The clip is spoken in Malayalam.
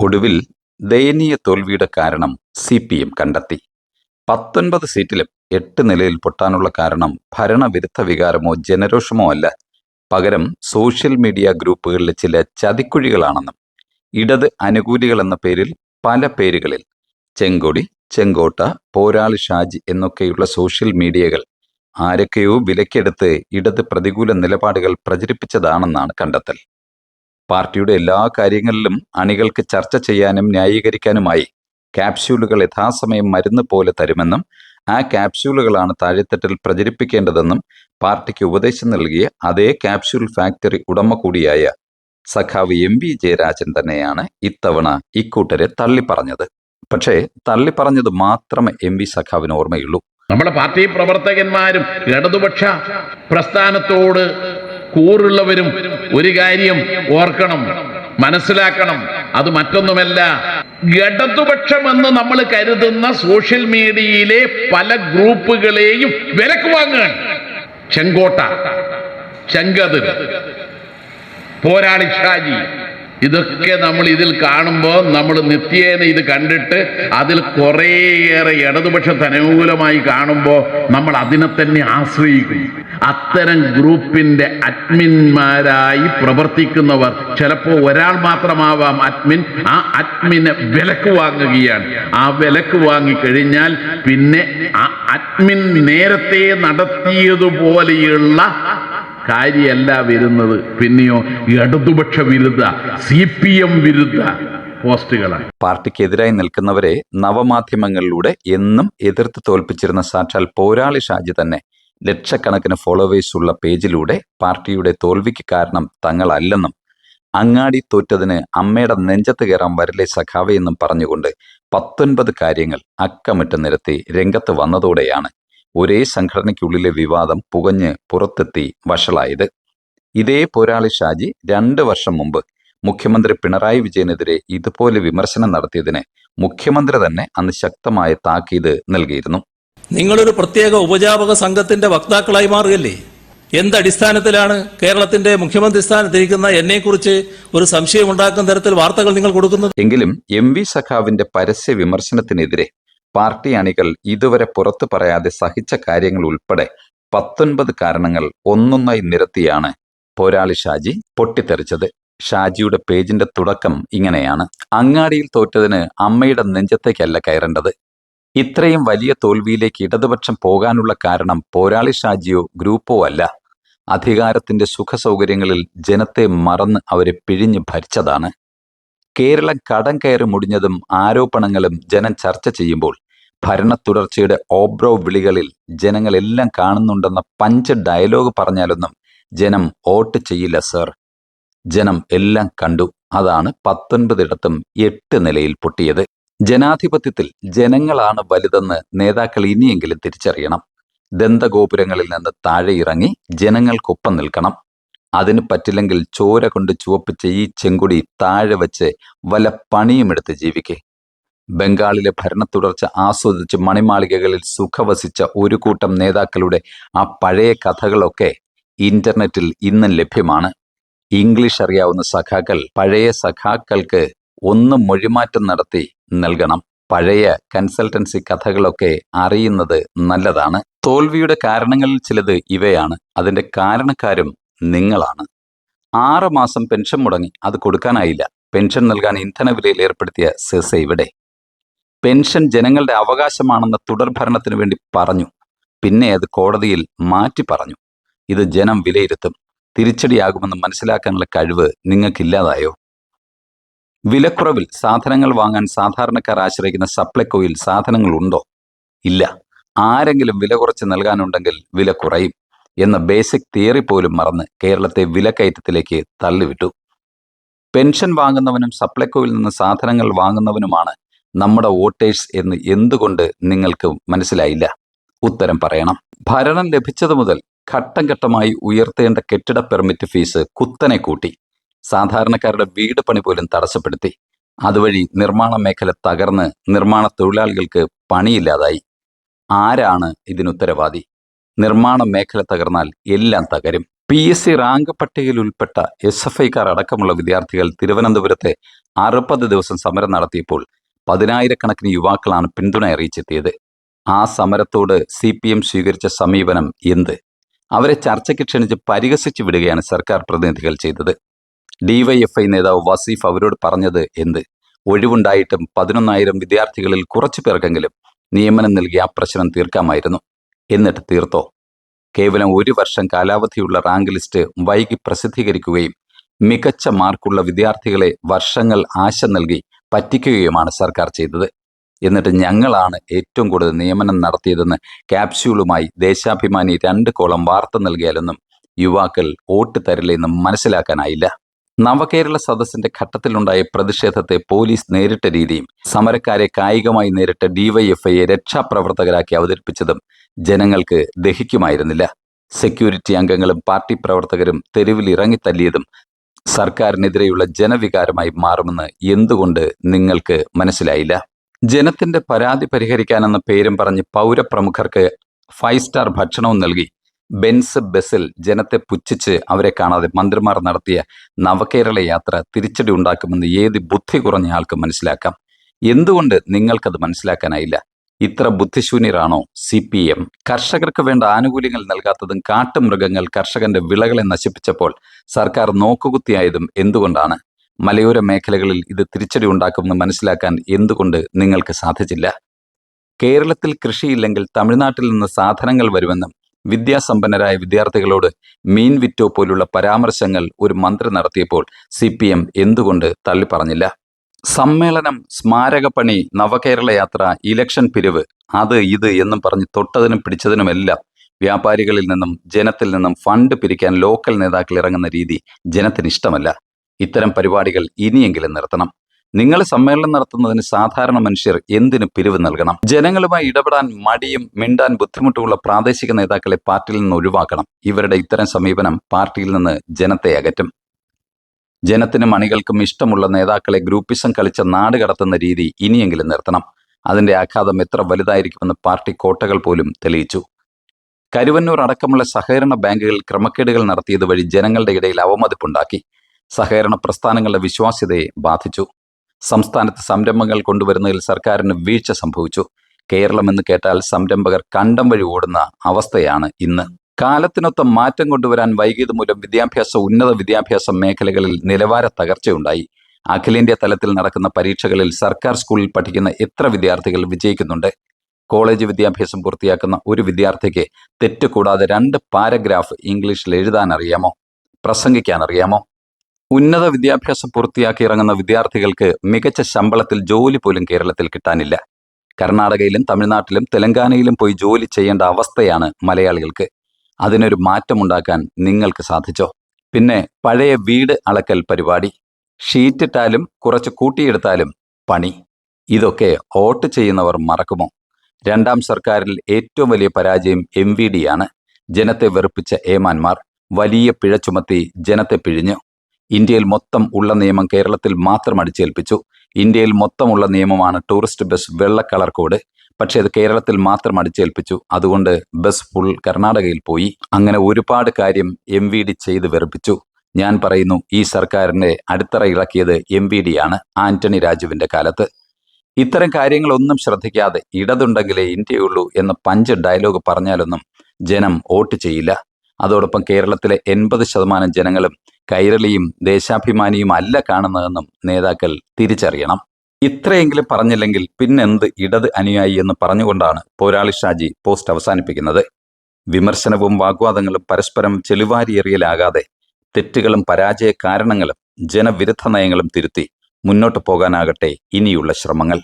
ഒടുവിൽ ദയനീയ തോൽവിയുടെ കാരണം സി പി എം കണ്ടെത്തി. പത്തൊൻപത് സീറ്റിലും എട്ട് നിലയിൽ പൊട്ടാനുള്ള കാരണം ഭരണവിരുദ്ധ വികാരമോ ജനരോഷമോ അല്ല. പകരം സോഷ്യൽ മീഡിയ ഗ്രൂപ്പുകളിലെ ചില ചതിക്കുഴികളാണെന്നും ഇടത് അനുകൂലികൾ എന്ന പേരിൽ പല പേരുകളിൽ ചെങ്കൊടി ചെങ്കോട്ട പോരാളി ഷാജി എന്നൊക്കെയുള്ള സോഷ്യൽ മീഡിയകൾ ആരൊക്കെയോ വിലക്കെടുത്ത് ഇടത് പ്രതികൂല നിലപാടുകൾ പ്രചരിപ്പിച്ചതാണെന്നാണ് കണ്ടെത്തൽ. പാർട്ടിയുടെ എല്ലാ കാര്യങ്ങളിലും അണികൾക്ക് ചർച്ച ചെയ്യാനും ന്യായീകരിക്കാനുമായി ക്യാപ്സ്യൂളുകൾ യഥാസമയം മരുന്ന് പോലെ തരുമെന്നും ആ ക്യാപ്സ്യൂളുകളാണ് താഴെത്തട്ടിൽ പ്രചരിപ്പിക്കേണ്ടതെന്നും പാർട്ടിക്ക് ഉപദേശം നൽകിയ അതേ ക്യാപ്സ്യൂൾ ഫാക്ടറി ഉടമ കൂടിയായ സഖാവ് എം വി ജയരാജൻ തന്നെയാണ് ഇത്തവണ ഇക്കൂട്ടരെ തള്ളിപ്പറഞ്ഞത്. പക്ഷേ തള്ളിപ്പറഞ്ഞത് മാത്രമേ എം വി സഖാവിന് ഓർമ്മയുള്ളൂ. നമ്മുടെ പാർട്ടി പ്രവർത്തകന്മാരും ഇടതുപക്ഷ പ്രസ്ഥാനത്തോട് കൂറുള്ളവരും ഒരു കാര്യം ഓർക്കണം മനസ്സിലാക്കണം. അത് മറ്റൊന്നുമല്ല ഇടതുപക്ഷമെന്ന് നമ്മൾ കരുതുന്ന സോഷ്യൽ മീഡിയയിലെ പല ഗ്രൂപ്പുകളെയും വിലക്ക് വാങ്ങുകയാണ്. ചെങ്കോട്ട ചെങ്കതിർ പോരാളി ഷാജി ഇതൊക്കെ നമ്മൾ ഇതിൽ കാണുമ്പോൾ നമ്മൾ നിത്യേന ഇത് കണ്ടിട്ട് അതിൽ കുറേയേറെ ഇടതുപക്ഷത്തിന് അനുകൂലമായി കാണുമ്പോൾ നമ്മൾ അതിനെ തന്നെ ആശ്രയിക്കും. അത്തരം ഗ്രൂപ്പിന്റെ അഡ്മിന്മാരായി പ്രവർത്തിക്കുന്നവർ ചിലപ്പോൾ ഒരാൾ മാത്രമാവാം അഡ്മിൻ. ആ അഡ്മിനെ വിലക്ക് വാങ്ങുകയാണ്. ആ വിലക്ക് വാങ്ങിക്കഴിഞ്ഞാൽ പിന്നെ ആ അഡ്മിൻ നേരത്തെ നടത്തിയതുപോലെയുള്ള കാര്യമല്ല വരുന്നത്. പിന്നെയോ ഇടതുപക്ഷ വിരുദ്ധ സി പി എം വിരുദ്ധ പോസ്റ്റുകളാണ്. പാർട്ടിക്കെതിരായി നിൽക്കുന്നവരെ നവമാധ്യമങ്ങളിലൂടെ എന്നും എതിർത്ത് തോൽപ്പിച്ചിരുന്ന സാക്ഷാൽ പോരാളി ഷാജി തന്നെ ലക്ഷക്കണക്കിന് ഫോളോവേഴ്സ് ഉള്ള പേജിലൂടെ പാർട്ടിയുടെ തോൽവിക്ക് കാരണം തങ്ങളല്ലെന്നും അങ്ങാടി തോറ്റതിന് അമ്മയുടെ നെഞ്ചത്ത് കയറാൻ വരലെ സഖാവെ എന്നും പറഞ്ഞുകൊണ്ട് പത്തൊൻപത് കാര്യങ്ങൾ അക്കമിട്ട് നിരത്തി രംഗത്ത് വന്നതോടെയാണ് ഒരേ സംഘടനയ്ക്കുള്ളിലെ വിവാദം പുകഞ്ഞ് പുറത്തെത്തി വഷളായത്. ഇതേ പോരാളി ഷാജി രണ്ട് വർഷം മുമ്പ് മുഖ്യമന്ത്രി പിണറായി വിജയനെതിരെ ഇതുപോലെ വിമർശനം നടത്തിയതിന് മുഖ്യമന്ത്രി തന്നെ അന്ന് ശക്തമായ താക്കീത് നൽകിയിരുന്നു. നിങ്ങളൊരു പ്രത്യേക ഉപജാപക സംഘത്തിന്റെ വക്താക്കളായി മാറുകയല്ലേ? എന്തടിസ്ഥാനത്തിലാണ് കേരളത്തിന്റെ മുഖ്യമന്ത്രി സ്ഥാനത്തിരിക്കുന്ന എന്നെക്കുറിച്ച് ഒരു സംശയം ഉണ്ടാക്കുന്ന തരത്തിൽ വാർത്തകൾ നിങ്ങൾ കൊടുക്കുന്നത്? എങ്കിലും എം വി സഖാവിന്റെ പരസ്യ വിമർശനത്തിനെതിരെ പാർട്ടി അണികൾ ഇതുവരെ പുറത്തു പറയാതെ സഹിച്ച കാര്യങ്ങൾ ഉൾപ്പെടെ പത്തൊൻപത് കാരണങ്ങൾ ഒന്നൊന്നായി നിരത്തിയാണ് പോരാളി ഷാജി പൊട്ടിത്തെറിച്ചത്. ഷാജിയുടെ പേജിന്റെ തുടക്കം ഇങ്ങനെയാണ്. അങ്ങാടിയിൽ തോറ്റതിന് അമ്മയുടെ നെഞ്ചത്തേക്കല്ല കയറേണ്ടത്. ഇത്രയും വലിയ തോൽവിയിലേക്ക് ഇടതുപക്ഷം പോകാനുള്ള കാരണം പോരാളി ഷാജിയോ ഗ്രൂപ്പോ അല്ല. അധികാരത്തിന്റെ സുഖസൗകര്യങ്ങളിൽ ജനത്തെ മറന്ന് അവരെ പിഴിഞ്ഞ് ഭരിച്ചതാണ്. കേരളം കടം കയറി മുടിഞ്ഞതും ആരോപണങ്ങളും ജനം ചർച്ച ചെയ്യുമ്പോൾ ഭരണ തുടർച്ചയുടെ ഓബ്രോ വിളികളിൽ ജനങ്ങളെല്ലാം കാണുന്നുണ്ടെന്ന പഞ്ച് ഡയലോഗ് പറഞ്ഞാലൊന്നും ജനം വോട്ട് ചെയ്യില്ല സർ. ജനം എല്ലാം കണ്ടു. അതാണ് പത്തൊൻപതിടത്തും എട്ട് നിലയിൽ പൊട്ടിയത്. ജനാധിപത്യത്തിൽ ജനങ്ങളാണ് വലുതെന്ന് നേതാക്കൾ ഇനിയെങ്കിലും തിരിച്ചറിയണം. ദന്തഗോപുരങ്ങളിൽ നിന്ന് താഴെ ഇറങ്ങി ജനങ്ങൾക്കൊപ്പം നിൽക്കണം. അതിന് പറ്റില്ലെങ്കിൽ ചോര കൊണ്ട് ചുവപ്പിച്ച ഈ ചെങ്കുടി താഴെ വച്ച് വല പണിയുമെടുത്ത് ജീവിക്കേ. ബംഗാളിലെ ഭരണ ഭരണത്തുടർച്ച ആസ്വദിച്ച് മണിമാളികകളിൽ സുഖവസിച്ച ഒരു കൂട്ടം നേതാക്കളുടെ ആ പഴയ കഥകളൊക്കെ ഇന്റർനെറ്റിൽ ഇന്നും ലഭ്യമാണ്. ഇംഗ്ലീഷ് അറിയാവുന്ന സഖാക്കൾ പഴയ സഖാക്കൾക്ക് ഒന്നും മൊഴിമാറ്റം നടത്തി നൽകണം. പഴയ കൺസൾട്ടൻസി കഥകളൊക്കെ അറിയുന്നത് നല്ലതാണ്. തോൽവിയുടെ കാരണങ്ങളിൽ ചിലത് ഇവയാണ്. അതിന്റെ കാരണക്കാരും നിങ്ങളാണ്. ആറ് മാസം പെൻഷൻ മുടങ്ങി. അത് കൊടുക്കാനായില്ല. പെൻഷൻ നൽകാൻ ഇന്ധനവിലയിൽ ഏർപ്പെടുത്തിയ സെസ് ഇവിടെ. പെൻഷൻ ജനങ്ങളുടെ അവകാശമാണെന്ന തുടർഭരണത്തിന് വേണ്ടി പറഞ്ഞു. പിന്നെ അത് കോടതിയിൽ മാറ്റി പറഞ്ഞു. ഇത് ജനം വിലയിരുത്തും. തിരിച്ചടിയാകുമെന്ന് മനസ്സിലാക്കാനുള്ള കഴിവ് നിങ്ങൾക്കില്ലാതായോ? വിലക്കുറവിൽ സാധനങ്ങൾ വാങ്ങാൻ സാധാരണക്കാർ ആശ്രയിക്കുന്ന സപ്ലൈകോയിൽ സാധനങ്ങൾ ഉണ്ടോ ഇല്ല. ആരെങ്കിലും വില കുറച്ച് നൽകാനുണ്ടെങ്കിൽ വില കുറയും എന്ന ബേസിക് തിയറി പോലും മറന്ന് കേരളത്തെ വിലക്കയറ്റത്തിലേക്ക് തള്ളിവിട്ടു. പെൻഷൻ വാങ്ങുന്നവനും സപ്ലൈകോയിൽ നിന്ന് സാധനങ്ങൾ വാങ്ങുന്നവനുമാണ് നമ്മുടെ വോട്ടേഴ്സ് എന്ന് എന്തുകൊണ്ട് നിങ്ങൾക്ക് മനസ്സിലായില്ല? ഉത്തരം പറയണം. ഭരണം ലഭിച്ചതു മുതൽ ഘട്ടം ഘട്ടമായി ഉയർത്തേണ്ട കെട്ടിട പെർമിറ്റ് ഫീസ് കുത്തനെ കൂട്ടി. സാധാരണക്കാരുടെ വീട് പണി പോലും തടസ്സപ്പെടുത്തി. അതുവഴി നിർമ്മാണ മേഖല തകർന്ന് നിർമ്മാണ തൊഴിലാളികൾക്ക് പണിയില്ലാതായി. ആരാണ് ഇതിനുത്തരവാദി നിർമ്മാണ മേഖല തകർന്നാൽ എല്ലാം തകരും. പി എസ് സി റാങ്ക് പട്ടികയിൽ ഉൾപ്പെട്ട എസ് എഫ് ഐക്കാർ അടക്കമുള്ള വിദ്യാർത്ഥികൾ തിരുവനന്തപുരത്തെ അറുപത് ദിവസം സമരം നടത്തിയപ്പോൾ പതിനായിരക്കണക്കിന് യുവാക്കളാണ് പിന്തുണ അറിയിച്ചെത്തിയത്. ആ സമരത്തോട് സി പി എം സ്വീകരിച്ച സമീപനം എന്ത്? അവരെ ചർച്ചയ്ക്ക് ക്ഷണിച്ച് പരിഹസിച്ചു വിടുകയാണ് സർക്കാർ പ്രതിനിധികൾ ചെയ്തത്. ഡിവൈഎഫ്ഐ നേതാവ് വസീഫ് അവരോട് പറഞ്ഞത് എന്ത്? ഒഴിവുണ്ടായിട്ടും പതിനൊന്നായിരം വിദ്യാർത്ഥികളിൽ കുറച്ചു പേർക്കെങ്കിലും നിയമനം നൽകി ആ പ്രശ്നം തീർക്കാമായിരുന്നു. എന്നിട്ട് തീർത്തോ? കേവലം ഒരു വർഷം കാലാവധിയുള്ള റാങ്ക് ലിസ്റ്റ് വൈകി പ്രസിദ്ധീകരിക്കുകയും മികച്ച മാർക്കുള്ള വിദ്യാർത്ഥികളെ വർഷങ്ങൾ ആശ നൽകി പറ്റിക്കുകയുമാണ് സർക്കാർ ചെയ്തത്. എന്നിട്ട് ഞങ്ങളാണ് ഏറ്റവും കൂടുതൽ നിയമനം നടത്തിയതെന്ന് ക്യാപ്സ്യൂളുമായി ദേശാഭിമാനി രണ്ട് കോളം വാർത്ത നൽകിയാലൊന്നും യുവാക്കൾ വോട്ട് തരില്ലെന്നും മനസ്സിലാക്കാനായില്ല. നവകേരള സദസ്സിന്റെ ഘട്ടത്തിലുണ്ടായ പ്രതിഷേധത്തെ പോലീസ് നേരിട്ട രീതിയും സമരക്കാരെ കായികമായി നേരിട്ട ഡിവൈഎഫ്ഐയെ രക്ഷാപ്രവർത്തകരാക്കി അവതരിപ്പിച്ചതും ജനങ്ങൾക്ക് ദഹിക്കുമായിരുന്നില്ല. സെക്യൂരിറ്റി അംഗങ്ങളും പാർട്ടി പ്രവർത്തകരും തെരുവിൽ ഇറങ്ങിത്തല്ലിയതും സർക്കാരിനെതിരെയുള്ള ജനവികാരമായി മാറുമെന്ന് എന്തുകൊണ്ട് നിങ്ങൾക്ക് മനസ്സിലായില്ല? ജനത്തിന്റെ പരാതി പരിഹരിക്കാനെന്ന പേരും പറഞ്ഞ് പൗരപ്രമുഖർക്ക് ഫൈവ് സ്റ്റാർ ഭക്ഷണവും നൽകി. ബെൻസ് ബസിൽ ജനത്തെ പുച്ഛിച്ച് അവരെ കാണാതെ മന്ത്രിമാർ നടത്തിയ നവകേരള യാത്ര തിരിച്ചടി ഉണ്ടാക്കുമെന്ന് ഏത് ബുദ്ധി കുറഞ്ഞ ആൾക്ക് മനസ്സിലാക്കാം? എന്തുകൊണ്ട് നിങ്ങൾക്കത് മനസ്സിലാക്കാനായില്ല? ഇത്ര ബുദ്ധിശൂന്യരാണോ സി പി എം? കർഷകർക്ക് വേണ്ട ആനുകൂല്യങ്ങൾ നൽകാത്തതും കാട്ടുമൃഗങ്ങൾ കർഷകന്റെ വിളകളെ നശിപ്പിച്ചപ്പോൾ സർക്കാർ നോക്കുകുത്തിയായതും എന്തുകൊണ്ടാണ്? മലയോര മേഖലകളിൽ ഇത് തിരിച്ചടി ഉണ്ടാക്കുമെന്ന് മനസ്സിലാക്കാൻ എന്തുകൊണ്ട് നിങ്ങൾക്ക് സാധിച്ചില്ല? കേരളത്തിൽ കൃഷിയില്ലെങ്കിൽ തമിഴ്നാട്ടിൽ നിന്ന് സാധനങ്ങൾ വരുമെന്നും വിദ്യാസമ്പന്നരായ വിദ്യാർത്ഥികളോട് മീൻ വിറ്റോ പോലുള്ള പരാമർശങ്ങൾ ഒരു മന്ത്രി നടത്തിയപ്പോൾ സി പി എം എന്തുകൊണ്ട് തള്ളിപ്പറഞ്ഞില്ല? സമ്മേളനം സ്മാരകപ്പണി നവകേരള യാത്ര ഇലക്ഷൻ പിരിവ് അത് ഇത് എന്നും പറഞ്ഞ് തൊട്ടതിനും പിടിച്ചതിനുമെല്ലാം വ്യാപാരികളിൽ നിന്നും ജനത്തിൽ നിന്നും ഫണ്ട് പിരിക്കാൻ ലോക്കൽ നേതാക്കൾ ഇറങ്ങുന്ന രീതി ജനത്തിന് ഇഷ്ടമല്ല ഇത്തരം പരിപാടികൾ ഇനിയെങ്കിലും നിർത്തണം. നിങ്ങൾ സമ്മേളനം നടത്തുന്നതിന് സാധാരണ മനുഷ്യർ എന്തിനു പിരിവ് നൽകണം? ജനങ്ങളുമായി ഇടപെടാൻ മടിയും മിണ്ടാൻ ബുദ്ധിമുട്ടുമുള്ള പ്രാദേശിക നേതാക്കളെ പാർട്ടിയിൽ നിന്ന് ഒഴിവാക്കണം. ഇവരുടെ ഇത്തരം സമീപനം പാർട്ടിയിൽ നിന്ന് ജനത്തെ അകറ്റും. ജനത്തിനും അണികൾക്കും ഇഷ്ടമുള്ള നേതാക്കളെ ഗ്രൂപ്പിസം കളിച്ച നാട് കടത്തുന്ന രീതി ഇനിയെങ്കിലും നിർത്തണം. അതിന്റെ ആഘാതം എത്ര വലുതായിരിക്കുമെന്ന് പാർട്ടി കോട്ടകൾ പോലും തെളിയിച്ചു. കരുവന്നൂർ അടക്കമുള്ള സഹകരണ ബാങ്കുകൾ ക്രമക്കേടുകൾ നടത്തിയത് വഴി ജനങ്ങളുടെ ഇടയിൽ അവമതിപ്പുണ്ടാക്കി. സഹകരണ പ്രസ്ഥാനങ്ങളുടെ വിശ്വാസ്യതയെ ബാധിച്ചു. സംസ്ഥാനത്ത് സംരംഭങ്ങൾ കൊണ്ടുവരുന്നതിൽ സർക്കാരിന് വീഴ്ച സംഭവിച്ചു. കേരളം എന്ന് കേട്ടാൽ സംരംഭകർ കണ്ടം വഴി ഓടുന്ന അവസ്ഥയാണ് ഇന്ന്. കാലത്തിനൊത്ത മാറ്റം കൊണ്ടുവരാൻ വൈകിയത് മൂലം വിദ്യാഭ്യാസ ഉന്നത വിദ്യാഭ്യാസ മേഖലകളിൽ നിലവാര തകർച്ചയുണ്ടായി. അഖിലേന്ത്യാ തലത്തിൽ നടക്കുന്ന പരീക്ഷകളിൽ സർക്കാർ സ്കൂളിൽ പഠിക്കുന്ന എത്ര വിദ്യാർത്ഥികൾ വിജയിക്കുന്നുണ്ട്? കോളേജ് വിദ്യാഭ്യാസം പൂർത്തിയാക്കുന്ന ഒരു വിദ്യാർത്ഥിക്ക് തെറ്റുകൂടാതെ രണ്ട് പാരഗ്രാഫ് ഇംഗ്ലീഷിൽ എഴുതാൻ അറിയാമോ പ്രസംഗിക്കാൻ അറിയാമോ ഉന്നത വിദ്യാഭ്യാസം പൂർത്തിയാക്കി ഇറങ്ങുന്ന വിദ്യാർത്ഥികൾക്ക് മികച്ച ശമ്പളത്തിൽ ജോലി പോലും കേരളത്തിൽ കിട്ടാനില്ല. കർണാടകയിലും തമിഴ്നാട്ടിലും തെലങ്കാനയിലും പോയി ജോലി ചെയ്യേണ്ട അവസ്ഥയാണ് മലയാളികൾക്ക്. അതിനൊരു മാറ്റമുണ്ടാക്കാൻ നിങ്ങൾക്ക് സാധിച്ചോ? പിന്നെ പഴയ വീട് അളക്കൽ പരിപാടി. ഷീറ്റിട്ടാലും കുറച്ച് കൂട്ടിയെടുത്താലും പണി. ഇതൊക്കെ വോട്ട് ചെയ്യുന്നവർ മറക്കുമോ? രണ്ടാം സർക്കാരിൽ ഏറ്റവും വലിയ പരാജയം എം വി ഡി ആണ്. ജനത്തെ വെറുപ്പിച്ച ഏമാന്മാർ. വലിയ പിഴ ചുമത്തി ജനത്തെ പിഴിഞ്ഞു. ഇന്ത്യയിൽ മൊത്തം ഉള്ള നിയമം കേരളത്തിൽ മാത്രം അടിച്ചേൽപ്പിച്ചു. ഇന്ത്യയിൽ മൊത്തമുള്ള നിയമമാണ് ടൂറിസ്റ്റ് ബസ് വെള്ള കളർ കോഡ് പക്ഷേ അത് കേരളത്തിൽ മാത്രം അടിച്ചേൽപ്പിച്ചു. അതുകൊണ്ട് ബസ് ഫുൾ കർണാടകയിൽ പോയി. അങ്ങനെ ഒരുപാട് കാര്യം എം വി ഡി ചെയ്ത് വെറുപ്പിച്ചു. ഞാൻ പറയുന്നു ഈ സർക്കാരിന്റെ അടിത്തറ ഇളക്കിയത് എം വി ആണ് ആന്റണി രാജുവിന്റെ കാലത്ത്. ഇത്തരം കാര്യങ്ങളൊന്നും ശ്രദ്ധിക്കാതെ ഇടതുണ്ടെങ്കിലേ ഇന്ത്യയുള്ളൂ എന്ന പഞ്ച് ഡയലോഗ് പറഞ്ഞാലൊന്നും ജനം വോട്ട് ചെയ്യില്ല. അതോടൊപ്പം കേരളത്തിലെ എൺപത് ശതമാനം ജനങ്ങളും കൈരളിയും ദേശാഭിമാനിയും അല്ല കാണുന്നതെന്നും നേതാക്കൾ തിരിച്ചറിയണം. ഇത്രയെങ്കിലും പറഞ്ഞില്ലെങ്കിൽ പിന്നെന്ത് ഇടത് അനുയായി എന്ന് പറഞ്ഞുകൊണ്ടാണ് പോരാളി ഷാജി പോസ്റ്റ് അവസാനിപ്പിക്കുന്നത്. വിമർശനവും വാഗ്വാദങ്ങളും പരസ്പരം ചെളിവാരിയെറിയലാകാതെ തെറ്റുകളും പരാജയ കാരണങ്ങളും ജനവിരുദ്ധ നയങ്ങളും തിരുത്തി മുന്നോട്ടു പോകാനാകട്ടെ ഇനിയുള്ള ശ്രമങ്ങൾ.